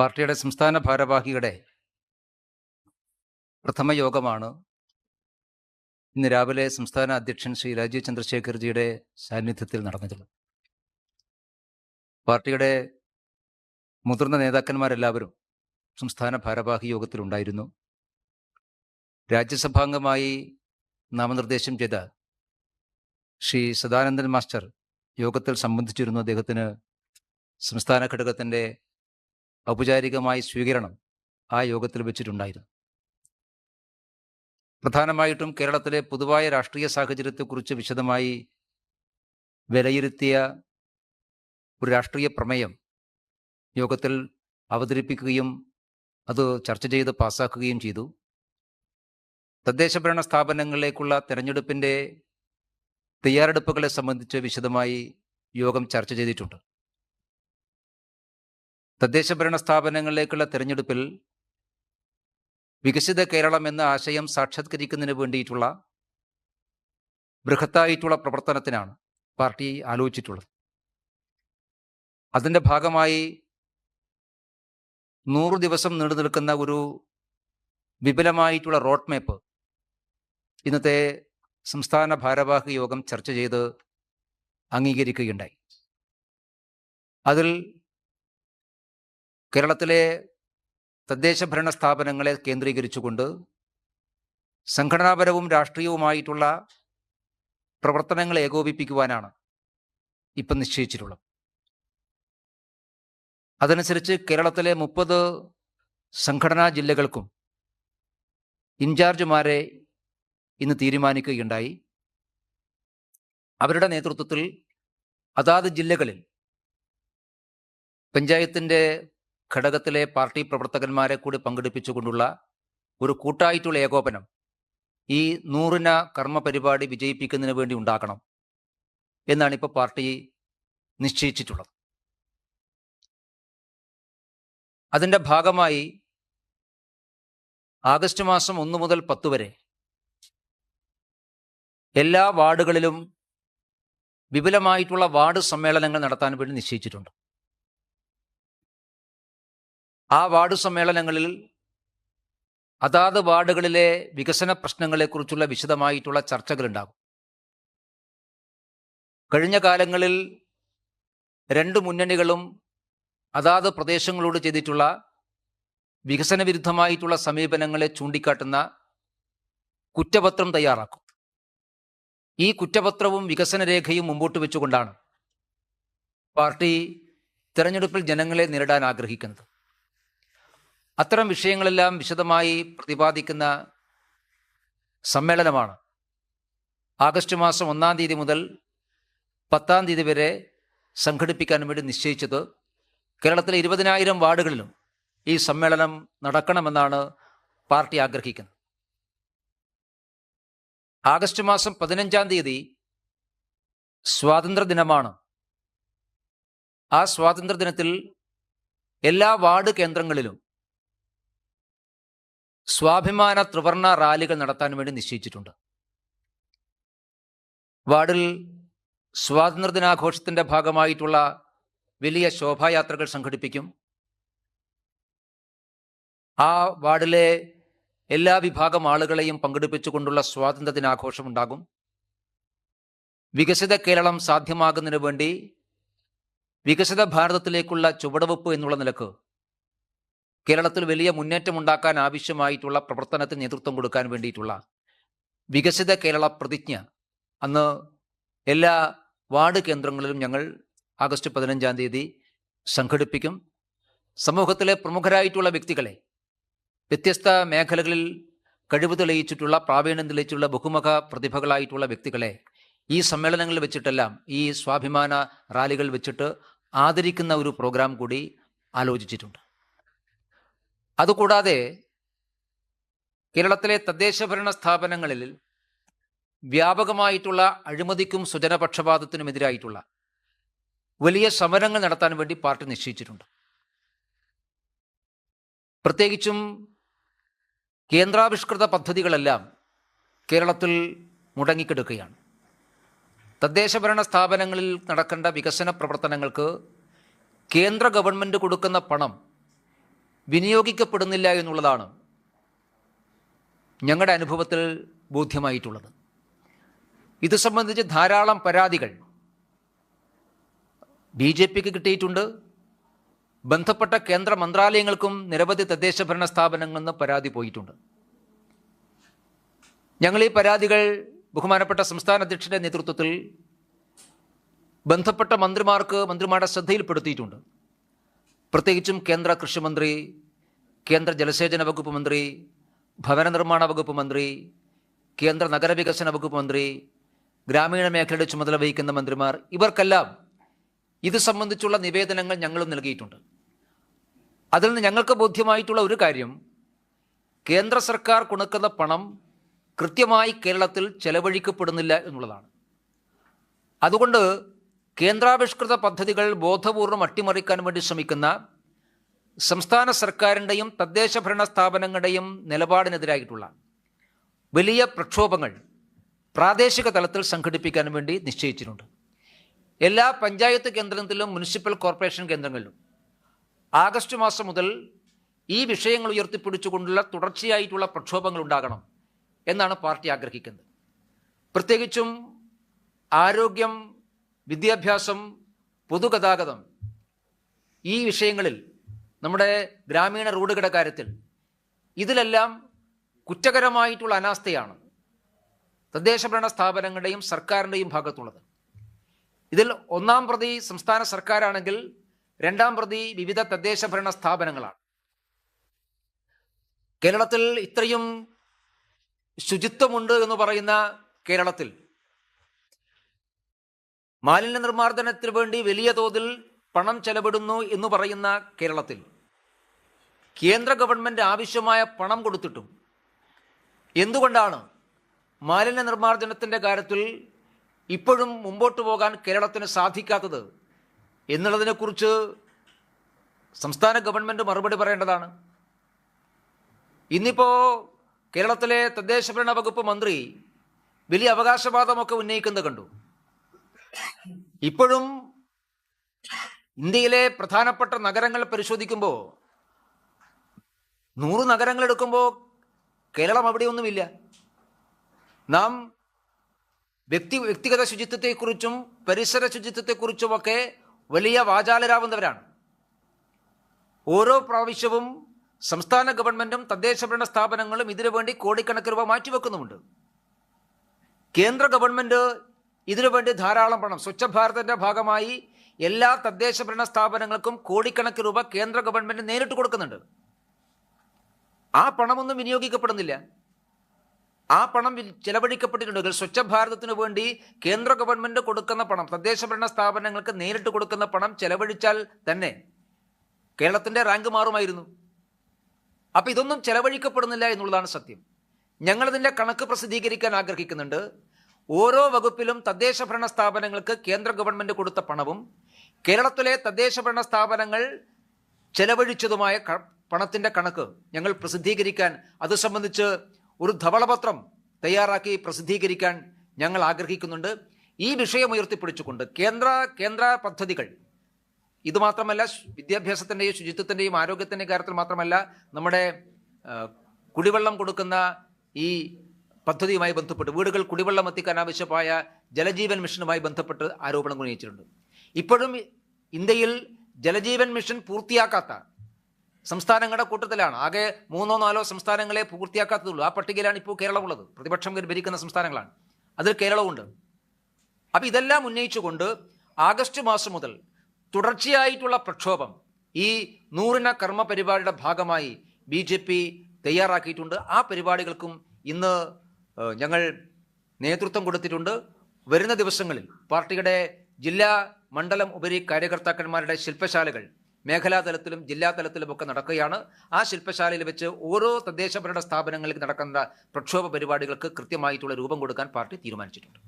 പാർട്ടിയുടെ സംസ്ഥാന ഭാരവാഹിയുടെ പ്രഥമ യോഗമാണ് ഇന്ന് രാവിലെ സംസ്ഥാന അധ്യക്ഷൻ ശ്രീ രാജീവ് ചന്ദ്രശേഖർജിയുടെ സാന്നിധ്യത്തിൽ നടന്നിട്ടുള്ളത് പാർട്ടിയുടെ മുതിർന്ന നേതാക്കന്മാരെല്ലാവരും സംസ്ഥാന ഭാരവാഹി യോഗത്തിലുണ്ടായിരുന്നു. രാജ്യസഭാംഗമായി നാമനിർദ്ദേശം ചെയ്ത ശ്രീ സദാനന്ദൻ മാസ്റ്റർ യോഗത്തിൽ സംബന്ധിച്ചിരുന്നു അദ്ദേഹത്തിന് സംസ്ഥാന ഘടകത്തിന്റെ ഔപചാരികമായ സ്വീകരണം ആ യോഗത്തിൽ വെച്ചിട്ടുണ്ടായിരുന്നു. പ്രധാനമായിട്ടും കേരളത്തിലെ പൊതുവായ രാഷ്ട്രീയ സാഹചര്യത്തെക്കുറിച്ച് വിശദമായി വിലയിരുത്തിയ ഒരു രാഷ്ട്രീയ പ്രമേയം യോഗത്തിൽ അവതരിപ്പിക്കുകയും അത് ചർച്ച ചെയ്ത് പാസ്സാക്കുകയും ചെയ്തു. തദ്ദേശഭരണ സ്ഥാപനങ്ങളിലേക്കുള്ള തെരഞ്ഞെടുപ്പിന്റെ തയ്യാറെടുപ്പുകളെ സംബന്ധിച്ച് വിശദമായി യോഗം ചർച്ച ചെയ്തിട്ടുണ്ട്. തദ്ദേശഭരണ സ്ഥാപനങ്ങളിലേക്കുള്ള തിരഞ്ഞെടുപ്പിൽ വികസിത കേരളം എന്ന ആശയം സാക്ഷാത്കരിക്കുന്നതിന് വേണ്ടിയിട്ടുള്ള ബൃഹത്തായിട്ടുള്ള പ്രവർത്തനത്തിനാണ് പാർട്ടി ആലോചിച്ചിട്ടുള്ളത്. അതിന്റെ ഭാഗമായി നൂറ് ദിവസം നീണ്ടു നിൽക്കുന്ന ഒരു വിപുലമായിട്ടുള്ള റോഡ് മാപ്പ് ഇന്നത്തെ സംസ്ഥാന ഭാരവാഹി യോഗം ചർച്ച ചെയ്ത് അംഗീകരിക്കുകയുണ്ടായി. അതിൽ കേരളത്തിലെ തദ്ദേശ ഭരണ സ്ഥാപനങ്ങളെ കേന്ദ്രീകരിച്ചുകൊണ്ട് സംഘടനാപരവും രാഷ്ട്രീയവുമായിട്ടുള്ള പ്രവർത്തനങ്ങൾ ഏകോപിപ്പിക്കുവാനാണ് ഇപ്പം നിശ്ചയിച്ചിട്ടുള്ളത്. അതനുസരിച്ച് കേരളത്തിലെ മുപ്പത് സംഘടനാ ജില്ലകൾക്കും ഇൻചാർജുമാരെ ഇന്ന് തീരുമാനിക്കുകയുണ്ടായി. അവരുടെ നേതൃത്വത്തിൽ അതാത് ജില്ലകളിൽ പഞ്ചായത്തിന്റെ ഘടകത്തിലെ പാർട്ടി പ്രവർത്തകന്മാരെ കൂടി പങ്കെടുപ്പിച്ചുകൊണ്ടുള്ള ഒരു കൂട്ടായിട്ടുള്ള ഏകോപനം ഈ നൂറിന കർമ്മ പരിപാടി വിജയിപ്പിക്കുന്നതിന് വേണ്ടി ഉണ്ടാക്കണം എന്നാണ് ഇപ്പോൾ പാർട്ടി നിശ്ചയിച്ചിട്ടുള്ളത്. അതിന്റെ ഭാഗമായി ആഗസ്റ്റ് മാസം ഒന്ന് മുതൽ പത്ത് വരെ എല്ലാ വാർഡുകളിലും വിപുലമായിട്ടുള്ള വാർഡ് സമ്മേളനങ്ങൾ നടത്താൻ വേണ്ടി നിശ്ചയിച്ചിട്ടുണ്ട്. ആ വാർഡ് സമ്മേളനങ്ങളിൽ അതാത് വാർഡുകളിലെ വികസന പ്രശ്നങ്ങളെക്കുറിച്ചുള്ള വിശദമായിട്ടുള്ള ചർച്ചകളുണ്ടാകും. കഴിഞ്ഞ കാലങ്ങളിൽ രണ്ട് മുന്നണികളും അതാത് പ്രദേശങ്ങളോട് ചെയ്തിട്ടുള്ള വികസന വിരുദ്ധമായിട്ടുള്ള സമീപനങ്ങളെ ചൂണ്ടിക്കാട്ടുന്ന കുറ്റപത്രം തയ്യാറാക്കും. ഈ കുറ്റപത്രവും വികസന രേഖയും മുമ്പോട്ട് വെച്ചുകൊണ്ടാണ് പാർട്ടി തിരഞ്ഞെടുപ്പിൽ ജനങ്ങളെ നേരിടാൻ ആഗ്രഹിക്കുന്നത്. അത്തരം വിഷയങ്ങളെല്ലാം വിശദമായി പ്രതിപാദിക്കുന്ന സമ്മേളനമാണ്. ആഗസ്റ്റ് മാസം ഒന്നാം തീയതി മുതൽ പത്താം തീയതി വരെ സംഘടിപ്പിക്കാൻ വേണ്ടി നിശ്ചയിച്ചത് കേരളത്തിലെ ഇരുപതിനായിരം വാർഡുകളിലും ഈ സമ്മേളനം നടക്കണമെന്നാണ് പാർട്ടി ആഗ്രഹിക്കുന്നത്. ആഗസ്റ്റ് മാസം പതിനഞ്ചാം തീയതി സ്വാതന്ത്ര്യ ദിനമാണ്. ആ സ്വാതന്ത്ര്യ ദിനത്തിൽ എല്ലാ വാർഡ് കേന്ദ്രങ്ങളിലും സ്വാഭിമാന ത്രിവർണ റാലികൾ നടത്താൻ വേണ്ടി നിശ്ചയിച്ചിട്ടുണ്ട്. വാർഡിൽ സ്വാതന്ത്ര്യദിനാഘോഷത്തിന്റെ ഭാഗമായിട്ടുള്ള വലിയ ശോഭായാത്രകൾ സംഘടിപ്പിക്കും. ആ വാർഡിലെ എല്ലാ വിഭാഗം ആളുകളെയും പങ്കെടുപ്പിച്ചുകൊണ്ടുള്ള സ്വാതന്ത്ര്യ ദിനാഘോഷം ഉണ്ടാകും. വികസിത കേരളം സാധ്യമാകുന്നതിന് വേണ്ടി വികസിത ഭാരതത്തിലേക്കുള്ള ചുവടുവെപ്പ് എന്നുള്ള നിലയ്ക്ക് കേരളത്തിൽ വലിയ മുന്നേറ്റം ഉണ്ടാക്കാൻ ആവശ്യമായിട്ടുള്ള പ്രവർത്തനത്തിന് നേതൃത്വം കൊടുക്കാൻ വേണ്ടിയിട്ടുള്ള വികസിത കേരള പ്രതിജ്ഞ അന്ന് എല്ലാ വാർഡ് കേന്ദ്രങ്ങളിലും ഞങ്ങൾ ആഗസ്റ്റ് പതിനഞ്ചാം തീയതി സംഘടിപ്പിക്കും. സമൂഹത്തിലെ പ്രമുഖരായിട്ടുള്ള വ്യക്തികളെ വ്യത്യസ്ത മേഖലകളിൽ കഴിവ് തെളിയിച്ചിട്ടുള്ള പ്രാവീണ്യം തെളിയിച്ചിട്ടുള്ള ബഹുമുഖ പ്രതിഭകളായിട്ടുള്ള വ്യക്തികളെ ഈ സമ്മേളനങ്ങളിൽ വെച്ചിട്ടെല്ലാം ഈ സ്വാഭിമാന റാലികൾ വെച്ചിട്ട് ആദരിക്കുന്ന ഒരു പ്രോഗ്രാം കൂടി ആലോചിച്ചിട്ടുണ്ട്. അതുകൂടാതെ കേരളത്തിലെ തദ്ദേശഭരണ സ്ഥാപനങ്ങളിൽ വ്യാപകമായിട്ടുള്ള അഴിമതിക്കും സ്വജനപക്ഷപാതത്തിനുമെതിരായിട്ടുള്ള വലിയ സമരങ്ങൾ നടത്താൻ വേണ്ടി പാർട്ടി നിശ്ചയിച്ചിട്ടുണ്ട്. പ്രത്യേകിച്ചും കേന്ദ്രാവിഷ്കൃത പദ്ധതികളെല്ലാം കേരളത്തിൽ മുടങ്ങിക്കിടക്കുകയാണ്. തദ്ദേശഭരണ സ്ഥാപനങ്ങളിൽ നടക്കേണ്ട വികസന പ്രവർത്തനങ്ങൾക്ക് കേന്ദ്ര ഗവൺമെന്റ് കൊടുക്കുന്ന പണം വിനിയോഗിക്കപ്പെടുന്നില്ല എന്നുള്ളതാണ് ഞങ്ങളുടെ അനുഭവത്തിൽ ബോധ്യമായിട്ടുള്ളത്. ഇത് സംബന്ധിച്ച് ധാരാളം പരാതികൾ ബി ജെ പിക്ക് കിട്ടിയിട്ടുണ്ട്. ബന്ധപ്പെട്ട കേന്ദ്ര മന്ത്രാലയങ്ങൾക്കും നിരവധി തദ്ദേശ ഭരണ സ്ഥാപനങ്ങളിൽ നിന്ന് പരാതി പോയിട്ടുണ്ട്. ഞങ്ങൾ ഈ പരാതികൾ ബഹുമാനപ്പെട്ട സംസ്ഥാന അധ്യക്ഷന്റെ നേതൃത്വത്തിൽ ബന്ധപ്പെട്ട മന്ത്രിമാർക്ക് മന്ത്രിമാരുടെ ശ്രദ്ധയിൽപ്പെടുത്തിയിട്ടുണ്ട്. പ്രത്യേകിച്ചും കേന്ദ്ര കൃഷിമന്ത്രി കേന്ദ്ര ജലസേചന വകുപ്പ് മന്ത്രി ഭവന നിർമ്മാണ വകുപ്പ് മന്ത്രി കേന്ദ്ര നഗരവികസന വകുപ്പ് മന്ത്രി ഗ്രാമീണ മേഖലയുടെ ചുമതല വഹിക്കുന്ന മന്ത്രിമാർ ഇവർക്കെല്ലാം ഇത് സംബന്ധിച്ചുള്ള നിവേദനങ്ങൾ ഞങ്ങളും നൽകിയിട്ടുണ്ട്. അതിൽ നിന്ന് ഞങ്ങൾക്ക് ബോധ്യമായിട്ടുള്ള ഒരു കാര്യം കേന്ദ്ര സർക്കാർ കൊടുക്കുന്ന പണം കൃത്യമായി കേരളത്തിൽ ചെലവഴിക്കപ്പെടുന്നില്ല എന്നുള്ളതാണ്. അതുകൊണ്ട് കേന്ദ്രാവിഷ്കൃത പദ്ധതികൾ ബോധപൂർവം അട്ടിമറിക്കാൻ വേണ്ടി ശ്രമിക്കുന്ന സംസ്ഥാന സർക്കാരിന്റെയും തദ്ദേശ ഭരണ സ്ഥാപനങ്ങളുടെയും നിലപാടിനെതിരായിട്ടുള്ള വലിയ പ്രക്ഷോഭങ്ങൾ പ്രാദേശിക തലത്തിൽ സംഘടിപ്പിക്കാൻ വേണ്ടി നിശ്ചയിച്ചിട്ടുണ്ട്. എല്ലാ പഞ്ചായത്ത് കേന്ദ്രത്തിലും മുനിസിപ്പൽ കോർപ്പറേഷൻ കേന്ദ്രങ്ങളിലും ആഗസ്റ്റ് മാസം മുതൽ ഈ വിഷയങ്ങൾ ഉയർത്തിപ്പിടിച്ചുകൊണ്ടുള്ള തുടർച്ചയായിട്ടുള്ള പ്രക്ഷോഭങ്ങൾ ഉണ്ടാകണം എന്നാണ് പാർട്ടി ആഗ്രഹിക്കുന്നത്. പ്രത്യേകിച്ചും ആരോഗ്യം വിദ്യാഭ്യാസം പൊതുഗതാഗതം ഈ വിഷയങ്ങളിൽ നമ്മുടെ ഗ്രാമീണ റോഡുകളുടെ കാര്യത്തിൽ ഇതിലെല്ലാം കുറ്റകരമായിട്ടുള്ള അനാസ്ഥയാണ് തദ്ദേശ ഭരണ സ്ഥാപനങ്ങളുടെയും സർക്കാരിന്റെയും ഭാഗത്തുള്ളത്. ഇതിൽ ഒന്നാം പ്രതി സംസ്ഥാന സർക്കാരാണെങ്കിൽ രണ്ടാം പ്രതി വിവിധ തദ്ദേശ ഭരണ സ്ഥാപനങ്ങളാണ്. കേരളത്തിൽ ഇത്രയും ശുചിത്വമുണ്ട് എന്ന് പറയുന്ന കേരളത്തിൽ മാലിന്യ നിർമ്മാർജനത്തിന് വേണ്ടി വലിയ തോതിൽ പണം ചെലവിടുന്നു എന്ന് പറയുന്ന കേരളത്തിൽ കേന്ദ്ര ഗവൺമെന്റ് ആവശ്യമായ പണം കൊടുത്തിട്ടും എന്തുകൊണ്ടാണ് മാലിന്യ നിർമ്മാർജനത്തിന്റെ കാര്യത്തിൽ ഇപ്പോഴും മുമ്പോട്ട് പോകാൻ കേരളത്തിന് സാധിക്കാത്തത് എന്നുള്ളതിനെക്കുറിച്ച് സംസ്ഥാന ഗവൺമെന്റ് മറുപടി പറയേണ്ടതാണ്. ഇന്നിപ്പോൾ കേരളത്തിലെ തദ്ദേശ ഭരണ വകുപ്പ് മന്ത്രി വലിയ അവകാശവാദമൊക്കെ ഉന്നയിക്കുന്നത് കണ്ടു. ഇപ്പോഴും ഇന്ത്യയിലെ പ്രധാനപ്പെട്ട നഗരങ്ങൾ പരിശോധിക്കുമ്പോൾ നൂറ് നഗരങ്ങൾ എടുക്കുമ്പോൾ കേരളം അവിടെയൊന്നുമില്ല നാം വ്യക്തി വ്യക്തിഗത ശുചിത്വത്തെക്കുറിച്ചും പരിസര ശുചിത്വത്തെക്കുറിച്ചുമൊക്കെ വലിയ വാചാലരാവുന്നവരാണ്. ഓരോ പ്രാവശ്യവും സംസ്ഥാന ഗവൺമെന്റും തദ്ദേശ ഭരണ സ്ഥാപനങ്ങളും ഇതിനു വേണ്ടി കോടിക്കണക്കിന് രൂപ മാറ്റിവെക്കുന്നുമുണ്ട്. കേന്ദ്ര ഗവൺമെന്റ് ഇതിനു വേണ്ടി ധാരാളം പണം. സ്വച്ഛ ഭാരതിന്റെ ഭാഗമായി എല്ലാ തദ്ദേശ ഭരണ സ്ഥാപനങ്ങൾക്കും കോടിക്കണക്കിന് രൂപ കേന്ദ്ര ഗവൺമെന്റ് നേരിട്ട് കൊടുക്കുന്നുണ്ട്. ആ പണമൊന്നും വിനിയോഗിക്കപ്പെടുന്നില്ല. ആ പണം ചെലവഴിക്കപ്പെട്ടിട്ടുണ്ടെങ്കിൽ സ്വച്ഛ ഭാരതത്തിന് വേണ്ടി കേന്ദ്ര ഗവൺമെന്റ് കൊടുക്കുന്ന പണം തദ്ദേശ ഭരണ സ്ഥാപനങ്ങൾക്ക് നേരിട്ട് കൊടുക്കുന്ന പണം ചെലവഴിച്ചാൽ തന്നെ കേരളത്തിന്റെ റാങ്ക് മാറുമായിരുന്നു. അപ്പൊ ഇതൊന്നും ചെലവഴിക്കപ്പെടുന്നില്ല എന്നുള്ളതാണ് സത്യം. ഞങ്ങളിതിന്റെ കണക്ക് പ്രസിദ്ധീകരിക്കാൻ ആഗ്രഹിക്കുന്നുണ്ട്. ഓരോ വകുപ്പിലും തദ്ദേശ ഭരണ സ്ഥാപനങ്ങൾക്ക് കേന്ദ്ര ഗവൺമെന്റ് കൊടുത്ത പണവും കേരളത്തിലെ തദ്ദേശ ഭരണ സ്ഥാപനങ്ങൾ ചെലവഴിച്ചതുമായ പണത്തിന്റെ കണക്ക് ഞങ്ങൾ പ്രസിദ്ധീകരിക്കാൻ അത് സംബന്ധിച്ച് ഒരു ധവളപത്രം തയ്യാറാക്കി പ്രസിദ്ധീകരിക്കാൻ ഞങ്ങൾ ആഗ്രഹിക്കുന്നുണ്ട്. ഈ വിഷയം ഉയർത്തിപ്പിടിച്ചുകൊണ്ട് കേന്ദ്ര കേന്ദ്ര പദ്ധതികൾ ഇത് മാത്രമല്ല ശ്- വിദ്യാഭ്യാസത്തിന്റെയും ശുചിത്വത്തിന്റെയും ആരോഗ്യത്തിന്റെയും കാര്യത്തിൽ മാത്രമല്ല നമ്മുടെ കുടിവെള്ളം കൊടുക്കുന്ന ഈ പദ്ധതിയുമായി ബന്ധപ്പെട്ട് വീടുകൾ കുടിവെള്ളം എത്തിക്കാൻ ആവശ്യമായ ജലജീവൻ മിഷനുമായി ബന്ധപ്പെട്ട് ആരോപണം ഉന്നയിച്ചിട്ടുണ്ട്. ഇപ്പോഴും ഇന്ത്യയിൽ ജലജീവൻ മിഷൻ പൂർത്തിയാക്കാത്ത സംസ്ഥാനങ്ങളുടെ കൂട്ടത്തിലാണ്. ആകെ മൂന്നോ നാലോ സംസ്ഥാനങ്ങളെ പൂർത്തിയാക്കാത്തതുള്ളൂ. ആ പട്ടികയിലാണ് ഇപ്പോൾ കേരളമുള്ളത്. പ്രതിപക്ഷം ഭരിക്കുന്ന സംസ്ഥാനങ്ങളാണ്. അതിൽ കേരളമുണ്ട് അപ്പം ഇതെല്ലാം ഉന്നയിച്ചുകൊണ്ട് ആഗസ്റ്റ് മാസം മുതൽ തുടർച്ചയായിട്ടുള്ള പ്രക്ഷോഭം ഈ നൂറിന കർമ്മ പരിപാടിയുടെ ഭാഗമായി ബി ജെ പി തയ്യാറാക്കിയിട്ടുണ്ട്. ആ പരിപാടികൾക്കും ഇന്ന് ഞങ്ങൾ നേതൃത്വം കൊടുത്തിട്ടുണ്ട്. വരുന്ന ദിവസങ്ങളിൽ പാർട്ടിയുടെ ജില്ലാ മണ്ഡലം ഉപരി കാര്യകർത്താക്കന്മാരുടെ ശില്പശാലകൾ മേഖലാ തലത്തിലും ജില്ലാ തലത്തിലുമൊക്കെ നടക്കുകയാണ്. ആ ശില്പശാലയിൽ വെച്ച് ഓരോ തദ്ദേശഭരണ സ്ഥാപനങ്ങളിൽ നടക്കുന്ന പ്രക്ഷോഭ പരിപാടികൾക്ക് കൃത്യമായിട്ടുള്ള രൂപം കൊടുക്കാൻ പാർട്ടി തീരുമാനിച്ചിട്ടുണ്ട്.